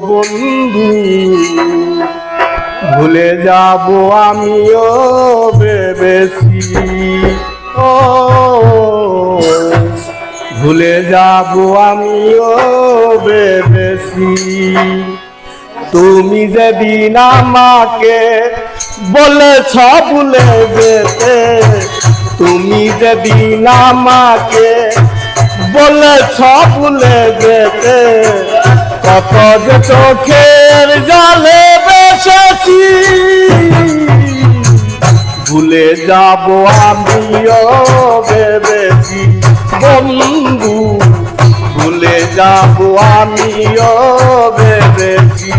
বন্ধু, ভুলে যাব আমিও ভেবেছি। ও, ভুলে যাব আমিও ভেবেছি। তুমি যেদিন আমাকে বলেছ ভুলে যেতে তুমি যেদিন আমাকে বলেছ ভুলে যেতে, কত যে চোখের জলে বেসেছি। ভুলে যাব আমিও ভেবেছি, বন্ধু। ভুলে যাব আমিও ভেবেছি।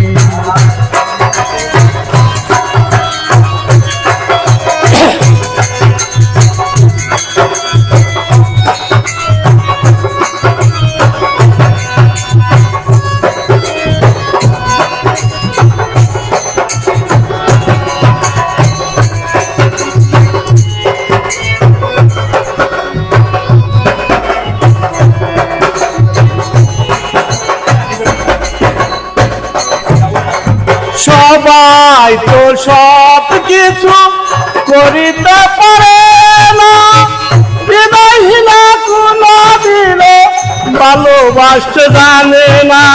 সবাই তো সব কিছু করিতে পারে না। হৃদয়হীনা কোনো ভালোবাসতে জানে না।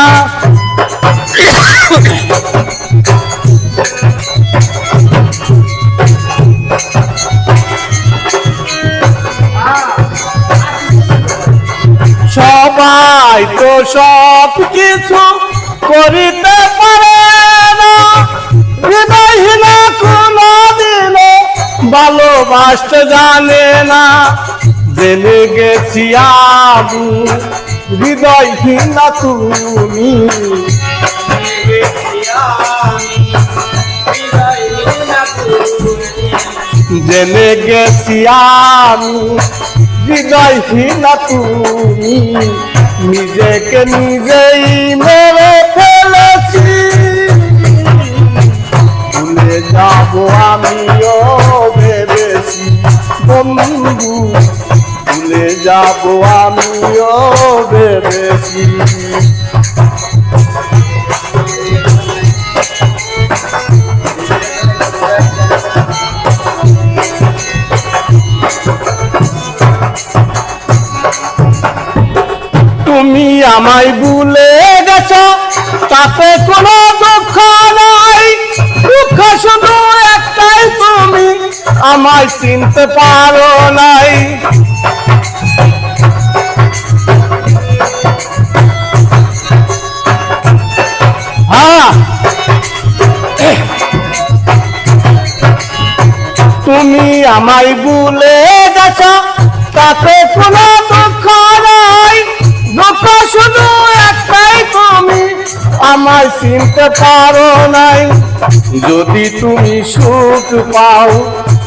সবাই তো সব কিছু করিতে পারে। হৃদয়হীনা কোনো দিল ভালোবাসতে জানে না। জেনে গেছি আবু হৃদয়হীনা তুমি। জেনে গেছি আমি হৃদয়হীনা তুমি। নিজেকে নিজেই মেরে আমিও ভেবেছি বন্ধু, ভুলে ভেবেছি। তুমি আমায় ভুলে গেছ, তাতে কোনো দুঃখ নাই। দুঃখ শুধু আমায় চিনতে পারো নাই। হ্যাঁ। তুমি আমায় ভুলে গেছ, তাতে কোনো দুঃখ নাই। দুঃখ শুধু একটাই তুমি, আমায় চিনতে পারো নাই। যদি তুমি সুখ পাও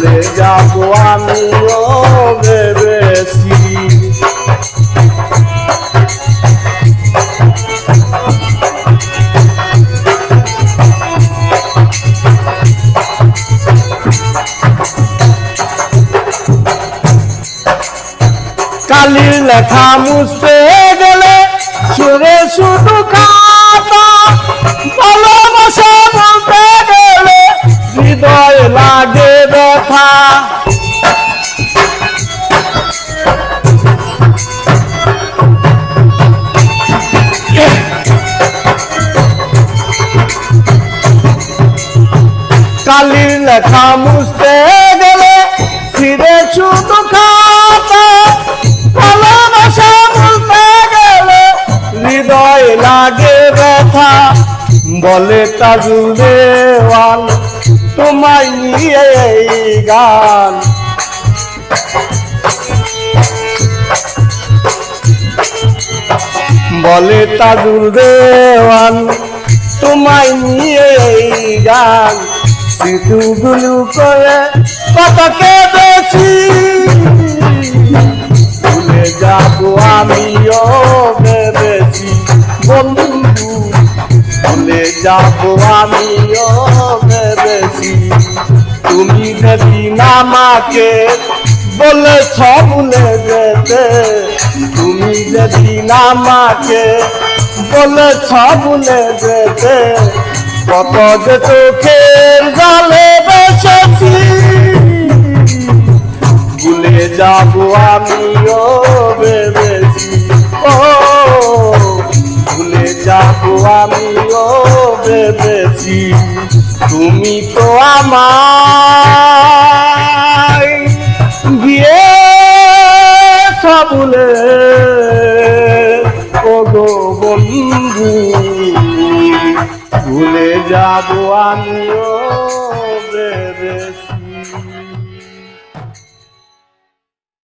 ভুলে যাব আমিও ভেবেছি। কালির লেখা মুছতে কালির লেখা মুছতে গেলে ফিরে শুধু খাতা ভালোবাসা বলতে গেলে হৃদয় লাগে ব্যথা। বলে তাজুলে ওয়াল, তোমায় এই গান। বলে তাজুল দেওয়ান তোমায় নিয়ে এই গান। সিটুগুলু করে কত কেঁদেছি ভুলে যাব আমিও ভেবেছি, বন্ধু। ভুলে যাব আমিও ভেবেছি, তুমি যেদিন আমাকে বলেছ ভুলে যেতে, তুমি যেদিন আমাকে বলেছ ভুলে যেতে, কত যে চোখের জলে বেসেছি ভুলে যাব আমিও ভেবেছি। ও, ভুলে যাব আমিও ভেবেছি। তুমি তো আমায় গিয়ে সবুলে ও গো বন্ধু ভুলে যাব আমিও।